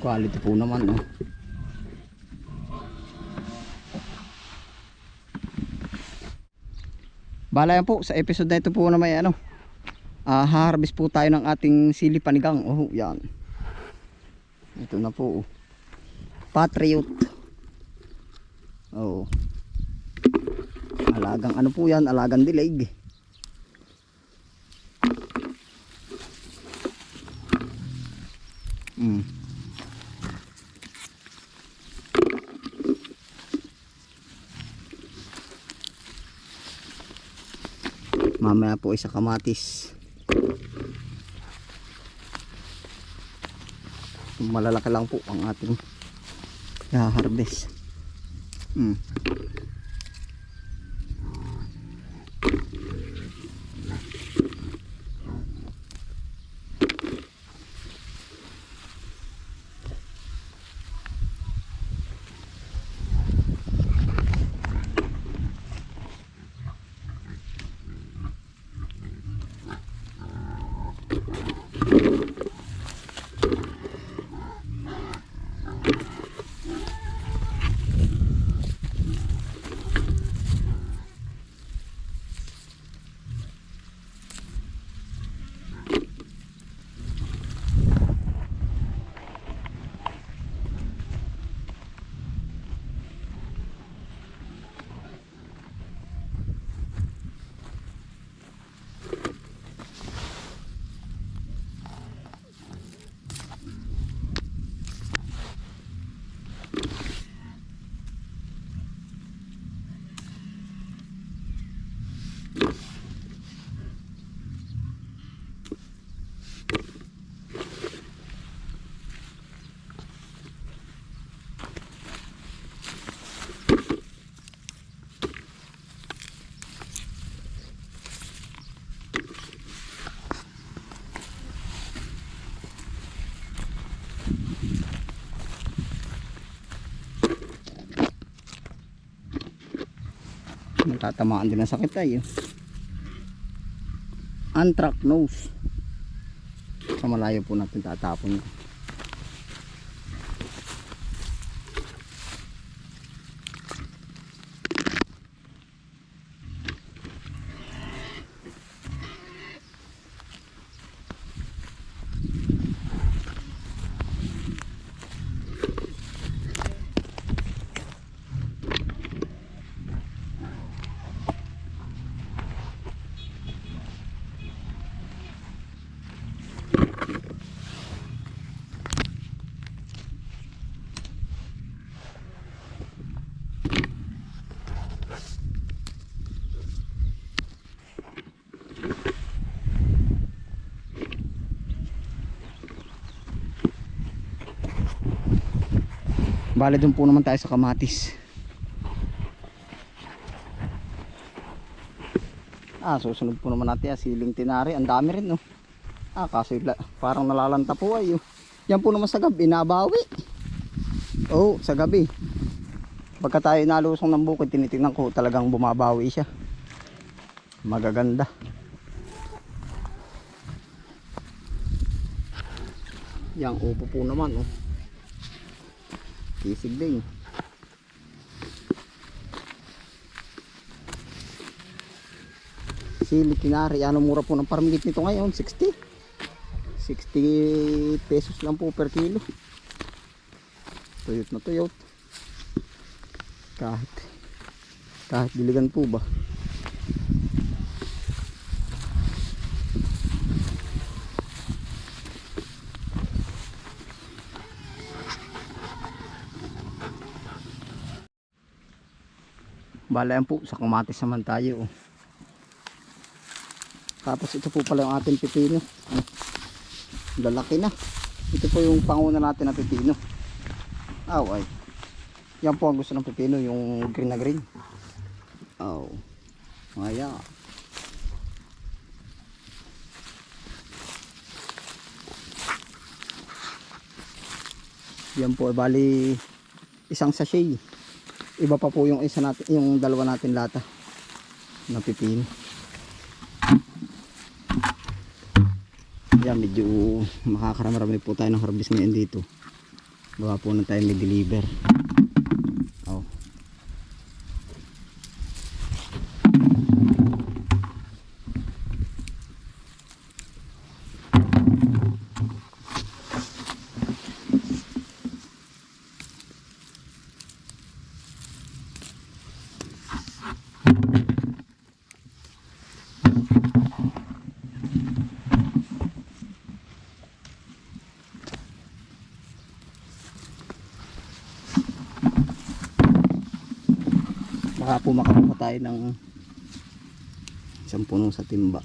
Quality po naman, no? Bala yan po, sa episode na ito po na may ano, ah harvest po tayo ng ating sili panigang. Oh, yan. Ito na po. oh. Patriot. Oh. Alagang ano po yan, alagang dilig. Mm. Mamaya po isa kamatis. Malalaki lang po ang ating harvest. Mm. Matatamaan din ng sakit tayo. Anthracnose. Sa malayo po natin tatapon. Bale dun po naman tayo sa kamatis. Ah, susunod po naman natin ah, siling tinari. Ang dami rin, no? Ah, kaso parang nalalanta po ay. Yan po naman sa gabi, nabawi. Oh, sa gabi. Pagka tayo nalusong ng bukid, tinitingnan ko talagang bumabawi siya. Magaganda. Yang upo po naman, oh. Kisig din. Sili kinari. Ano mura po ng parmigit nito ngayon? 60. 60 pesos lang po per kilo. Tuyot na tuyot. Kahit kahit diligan po ba? Bala yan po, sa kamatis naman tayo. oh. Tapos ito po pala yung ating pipino. Lalaki na. Ito po yung panguna natin na pipino. Aw ay. Yan po ang gusto ng pipino, yung green na green. Aw. Maya. Yan po, bali isang sachet. Iba pa po yung isa natin, yung dalawa natin lata na pipino. Yan, medyo makakaramrami po tayo ng harvest ngayon dito. Gawa po na tayo may deliver. Oh. Baka po makakuha tayo ng isang puno sa timba.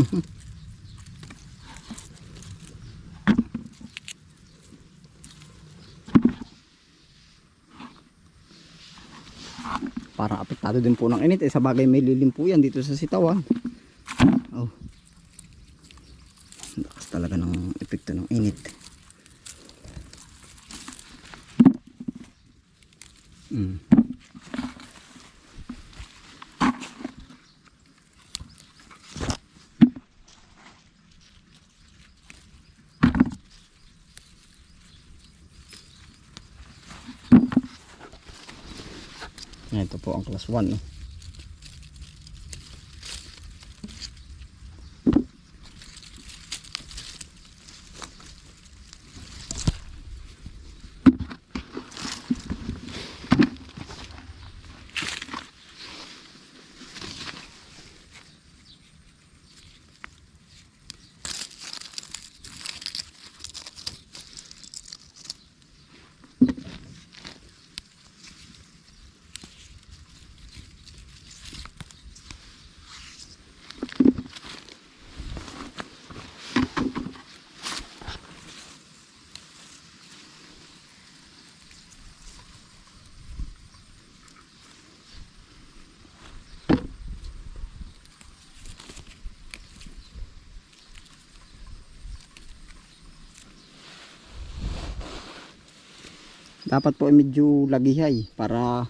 Parang apektado din po ng init. Eh, sa bagay may lilim yan dito sa sitawan. Oh. Lakas talaga ng epekto ng init. Mm. Ito po ang class 1. No? Dapat po medyo lagihay para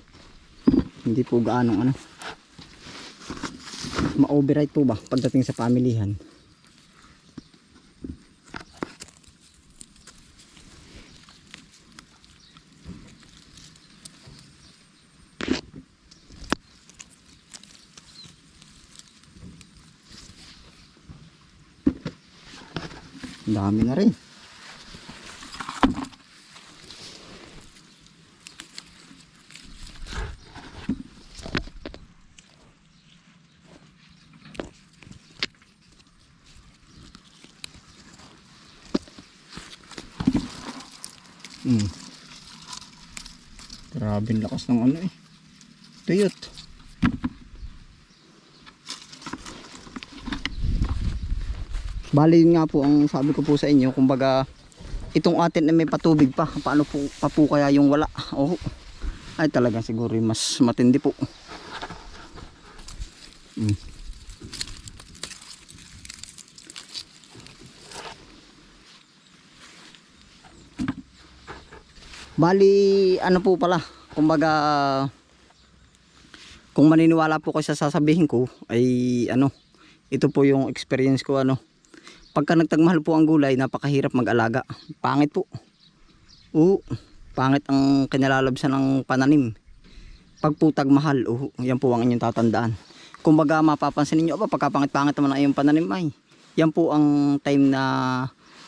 hindi po gaano ano ma-override po ba pagdating sa pamilihan. Dami na rin. Hmm. Grabe lakas ng ano eh. Tuyot. Bali yun nga po ang sabi ko po sa inyo, kumbaga itong atin na may patubig pa, paano po, pa po kaya yung wala? Oh, ay talagang siguro mas matindi po. Hmm. Bali, ano po pala, kumbaga, kung maniniwala po kayo sa sasabihin ko, ay ano, ito po yung experience ko, ano, pagka nagtagmahal po ang gulay, napakahirap mag-alaga. Pangit po. Oo, pangit ang kinalalabsan ng pananim. Pag po tagmahal, oo, yan po ang inyong tatandaan. Kumbaga, mapapansin ninyo, aba, pagkapangit-pangit naman ang iyong pananim ay, yan po ang time na,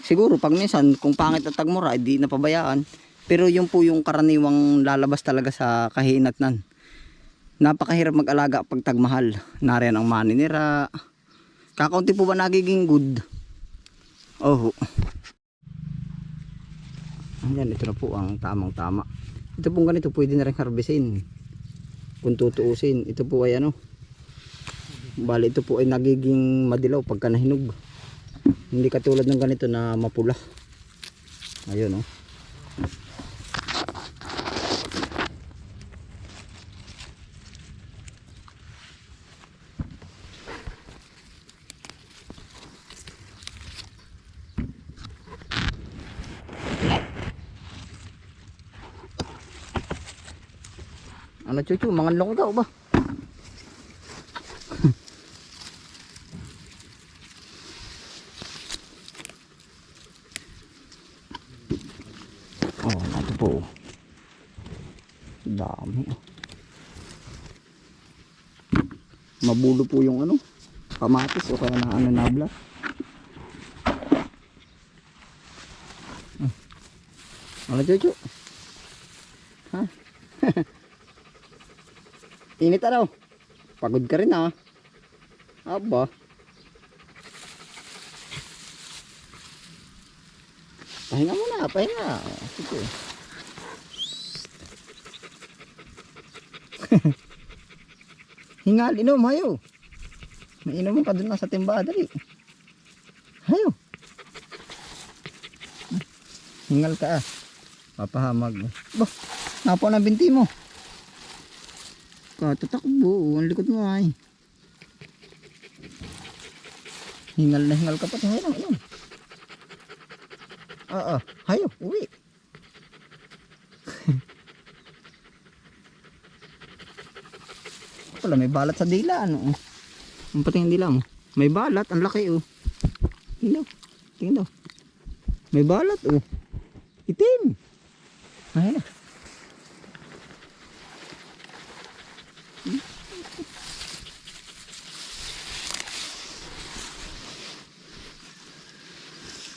siguro, pag minsan, kung pangit at tagmura, di napabayaan, pero yun po yung karaniwang lalabas talaga sa kahinatnan napakahirap mag-alaga pag tagmahal. Nariyan ang maninira. Kakaunti po ba nagiging good? Oh. Ayan, ito na po ang tamang tama. Ito pong ganito, pwede na rin harbisin. Kung tutuusin, ito po ay ano. Bali, ito po ay nagiging madilaw pagka nahinog. Hindi katulad ng ganito na mapula. Ayun, oh. Ano chuchu, mga loko daw ba? oh, ito po. Dami. oh. Mabulo po yung ano, kamatis o kaya na ano nabla. Hmm. Ano chuchu? Ha? Init araw. Pagod ka rin ah. Aba. Pahinga muna, pahinga. Sige. Hingal, inom, hayo. May inom ka dun na sa timba, dali. Hayo. Hingal ka ah. Papahamag. Bah, napo na binti mo. Katatakbo, ang likod mo ay. Hingal na hingal ka pa. Hayo lang, inom. Oo, hayo, uwi. Wala, may balat sa dila, ano. oh. Ang pati yung dila mo. May balat, ang laki, oh. Tingnan daw, tingnan daw. May balat, oh. Itim. Ayun na.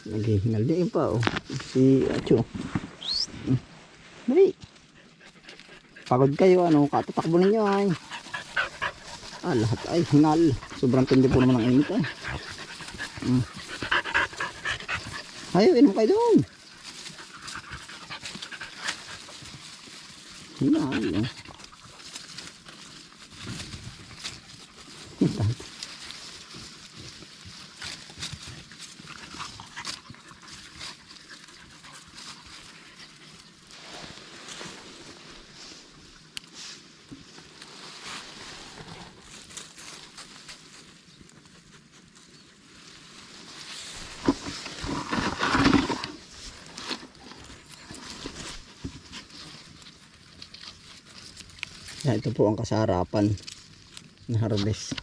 Naghihingal din pa oh. Si Acho. Dali. Pagod kayo ano, katatakbo ninyo ay. Ah, lahat ay hingal. Sobrang tindi po naman ang init ay. Hmm. Hayo, inom kayo doon. Hingal. Oh. Ito po ang kasarapan na harvest.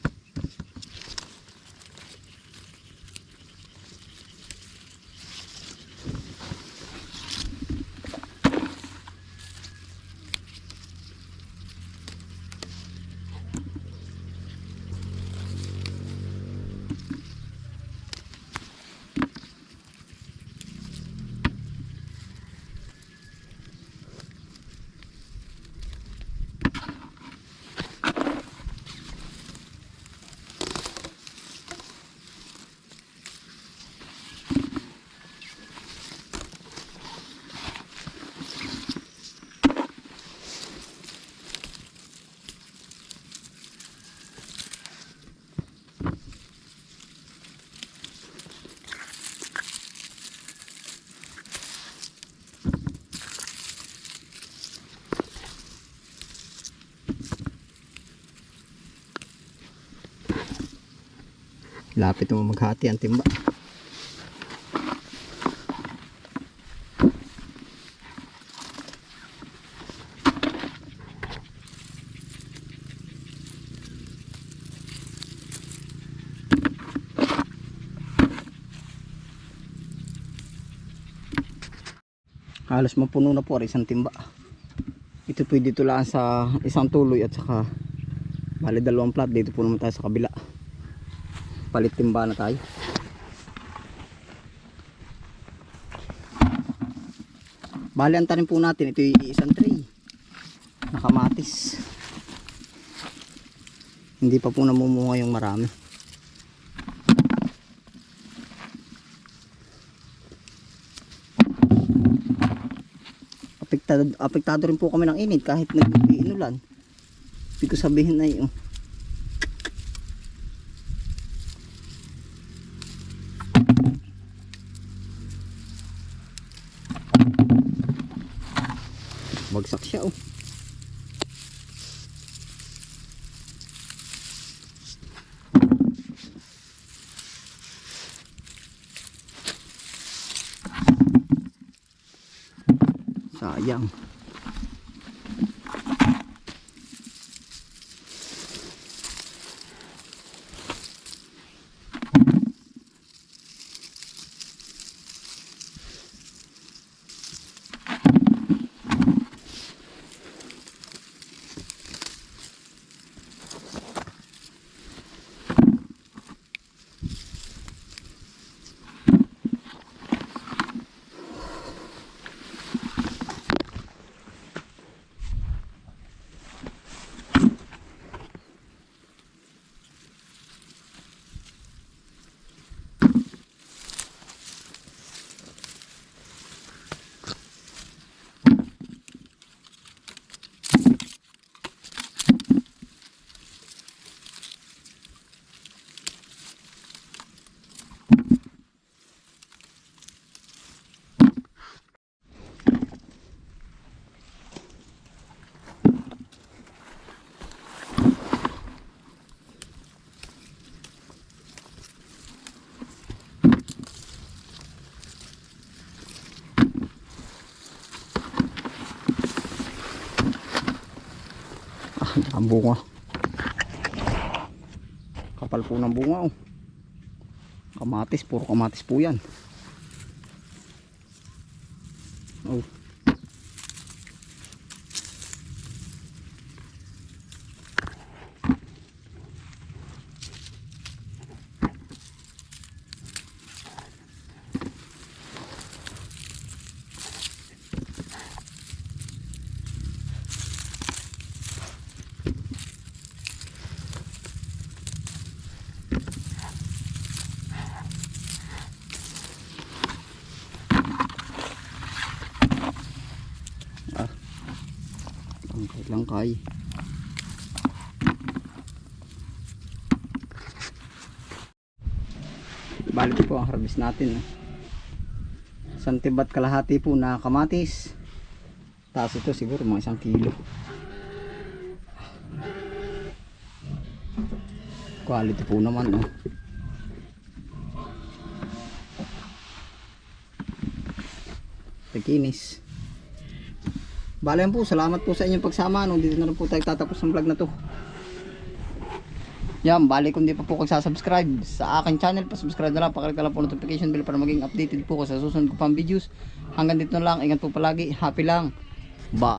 Lapit mo maghati ang timba. Halos mapuno na po ang isang timba. Ito pwede tulaan sa isang tuloy at saka bali dalawang plat dito po naman tayo sa kabila palit timba na tayo bali ang tanim po natin ito yung isang tray nakamatis Hindi pa po namumunga yung marami. Apektado, apektado rin po kami ng init kahit nag-iinulan. Hindi ko sabihin na yun. Bagsak siya oh. Sayang. Ah, ang bunga. Kapal po ng bunga oh. Kamatis, puro kamatis po yan. Oh. Langkay. Balik po ang harvest natin. Santibat kalahati po na kamatis. Tapos ito siguro mga isang kilo. Quality po naman. No? Tekinis. Bale po, salamat po sa inyong pagsama. No? Dito na rin po tayo tatapos ng vlog na to. Yan, bali kung di pa po kayo subscribe sa aking channel, pa-subscribe na lang, pakalik na lang po notification bell para maging updated po ko sa susunod ko pang videos. Hanggang dito na lang, ingat po palagi, happy lang. Bye.